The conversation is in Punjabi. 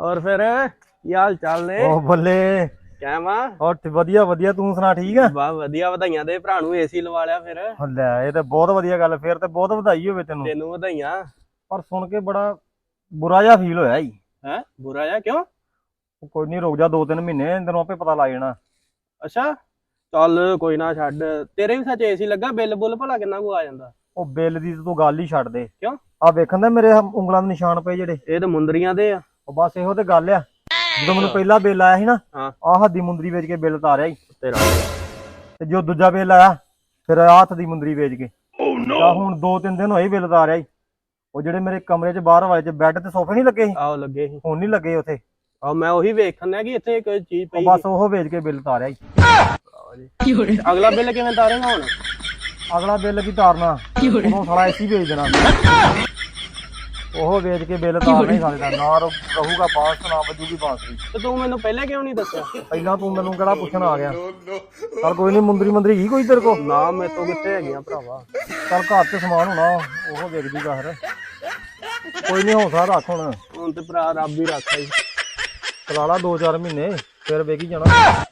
ਔਰ ਫਿਰ ਕੀ ਹਾਲ ਚਾਲ ਨੇ? ਉਹ ਬੱਲੇ। ਕਹਿਵਾ ਤੇ ਵਧੀਆ ਵਧੀਆ। ਤੂੰ ਸੁਣਾ ਠੀਕ ਆ? ਬਾ ਵਧੀਆ ਵਧਾਈਆਂ ਦੇ ਭਰਾ ਨੂੰ ਏਸੀ ਲਵਾ ਲਿਆ ਫਿਰ। ਲੈ ਇਹ ਤੇ ਬਹੁਤ ਵਧੀਆ ਗੱਲ ਫੇਰ ਤੇ ਬਹੁਤ ਵਧਾਈ ਹੋਵੇ ਤੈਨੂੰ। ਤੈਨੂੰ ਵਧਾਈਆਂ। ਪਰ ਸੁਣ ਕੇ ਬੜਾ ਬੁਰਾ ਜਿਹਾ ਫੀਲ ਹੋਇਆ ਈ। ਹੈ? ਬੁਰਾ ਜਾ ਕਿਉਂ? ਕੋਈ ਨਹੀਂ ਰੁਕ ਜਾ ਦੋ ਤਿੰਨ ਮਹੀਨੇ ਤੈਨੂੰ ਆਪੇ ਪਤਾ ਲੱਗ ਜਾਣਾ। ਅੱਛਾ। ਚੱਲ ਕੋਈ ਨਾ ਛੱਡ। ਤੇਰੇ ਵੀ ਸੱਚ ਏਸੀ ਲੱਗਾ ਬਿੱਲ ਬੁੱਲ ਭਲਾ ਕਿੰਨਾ ਕੁ ਆ ਜਾਂਦਾ? ਉਹ ਬਿੱਲ ਦੀ ਤਾਂ ਗੱਲ ਹੀ ਛੱਡ ਦੇ। ਕਿਉਂ? ਆ ਵੇਖਣ ਦਾ ਮੇਰੇ ਉਂਗਲਾਂ ਦੇ ਨਿਸ਼ਾਨ ਪਏ ਜਿਹੜੇ। ਇਹ ਤਾਂ ਮੁੰਦਰੀਆਂ ਦੇ ਆ। ਉਹ ਬਸ ਇਹੋ ਤੇ ਗੱਲ ਆ। ਜਦੋਂ ਮੈਨੂੰ ਪਹਿਲਾ ਬਿੱਲ ਆਇਆ ਸੀ ਨਾ ਹਾਂ। ਆਹ ਹੱਦੀ ਮੁੰਦਰੀ ਵੇਚ ਕੇ ਬਿੱਲ ਤਾਰਿਆ ਈ ਤੇਰਾ। ਤੇ ਜੋ ਦੂਜਾ ਬਿੱਲ ਆਇਆ ਫਿਰ ਆਹ ਹੱਥ ਦੀ ਮੁੰਦਰੀ ਵੇਚ ਕੇ। ਤਾਂ ਹੁਣ ਦੋ ਤਿੰਨ ਦਿਨ ਹੋਏ ਬਿੱਲ ਤਾਰਿਆ ਈ ਉਹ ਜਿਹੜੇ ਮੇਰੇ ਕਮਰੇ 'ਚ ਬਾਹਰ ਵਾਲੇ 'ਚ ਬੈੱਡ ਤੇ ਸੋਫੇ ਨਹੀਂ ਲੱਗੇ ਸੀ? ਆਓ ਲੱਗੇ ਸੀ। ਹੁਣ ਨਹੀਂ ਲੱਗੇ ਉੱਥੇ। ਆ ਮੈਂ ਉਹੀ ਵੇਖਣ ਡਿਆ ਕਿ ਇੱਥੇ ਇੱਕ ਚੀਜ਼ ਉਹ ਪਈ ਬਸ ਉਹ ਵੇਚ ਕੇ ਬਿੱਲ ਤਾਰਿਆ ਈ ਅਗਲਾ ਬਿੱਲ ਕਿਵੇਂ ਤਾਰੇਗਾ ਹੁਣ? ਅਗਲਾ ਬਿੱਲ ਕੀ ਤਾਰਨਾ ਉਦੋਂ ਸਾਲਾ ਐਸੀ ਵੇਚ ਦੇਣਾ। ਉਹ ਵੇਚ ਕੇ ਬਿੱਲ ਤਾਰਨਾ ਹੀ ਸਾਲੇ ਦਾ ਨਾ ਰਹੂ- ਰਹੂਗਾ ਬਾਂਸ ਨਾ ਵੱਜੂਗੀ ਬਾਂਸਰੀ ਤੇ ਤੂੰ ਮੈਨੂੰ ਪਹਿਲੇ ਕਿਉਂ ਨਹੀਂ ਦੱਸਿਆ? ਪਹਿਲਾਂ ਤੂੰ ਮੈਨੂੰ ਕਿਹੜਾ ਪੁੱਛਣ ਆ ਗਿਆ? ਚੱਲ ਕੋਈ ਨਹੀਂ ਮੁੰਦਰੀ ਮੰਦਰੀ ਹੀ ਕੋਈ ਤੇਰੇ ਕੋਲ? ਨਾ ਮੇਰੇ ਤੋਂ ਕਿੱਥੇ ਹੈਗੀਆਂ ਭਰਾਵਾ? ਚੱਲ ਘਰ ਤੇ ਸਮਾਨ ਹੋਣਾ ਉਹ ਵਿਕ ਜੂਗਾ ਫਿਰ। ਕੋਈ ਨਹੀਂ ਹੌਸਲਾ ਰੱਖ ਹੁਣ। ਹੁਣ ਤੇ ਭਰਾ ਰੱਬ ਹੀ ਰੱਖਾ ਹੀ ਚਲਾ ਲਾ 2-4 ਮਹੀਨੇ ਫਿਰ ਹੀ ਜਾਣਾ।